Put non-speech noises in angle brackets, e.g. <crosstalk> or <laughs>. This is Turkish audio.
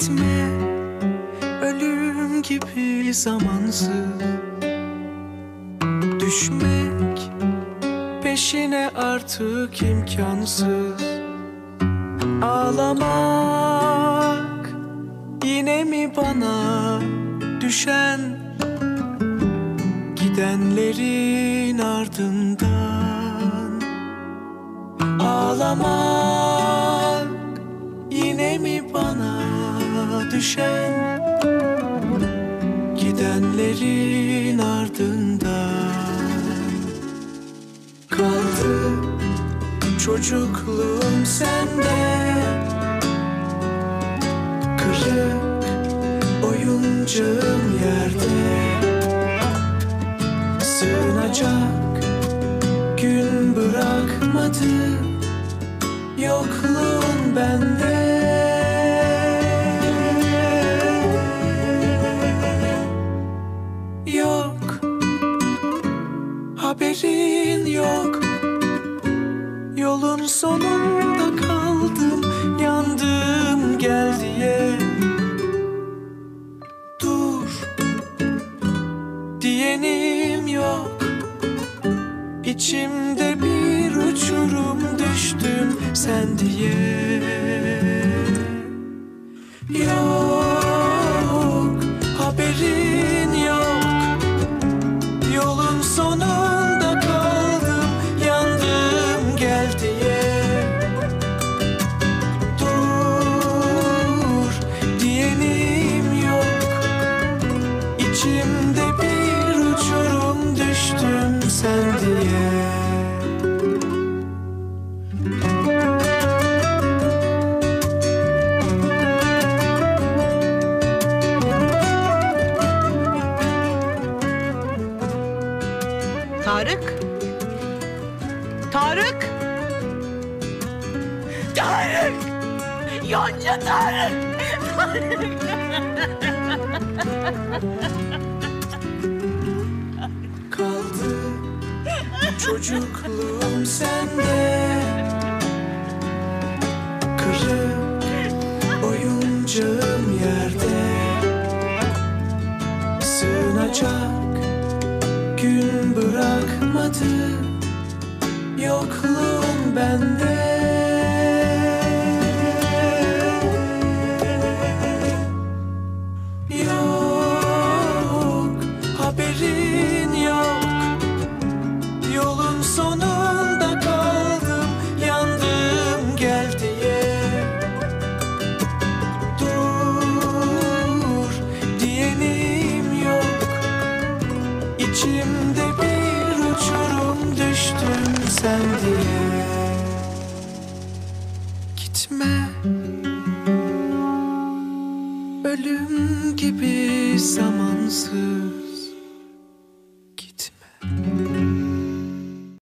etme. Ölüm gibi zamansız. Düşmek peşine artık imkansız. Ağlamak yine mi bana düşen? Gidenlerin ardından Ağlamak düşen Gidenlerin ardından Kaldı. Çocukluğum sende. Kırık oyuncağım yerde. Sığınacak gün bırakmadı. Yokluğun bende Haberin yok. Yolun sonunda kaldım Yandım gel diye. Dur Diyenim yok. İçimde bir uçurum sen diye Tarık? Tarık? Tarık! Yonca Tarık! kaldı <laughs> Çocukluğum sende. Kırık oyuncağım yerde. Sığınacak gün bırakmadı. Yokluğun bende Gitme. Ölüm gibi zamansız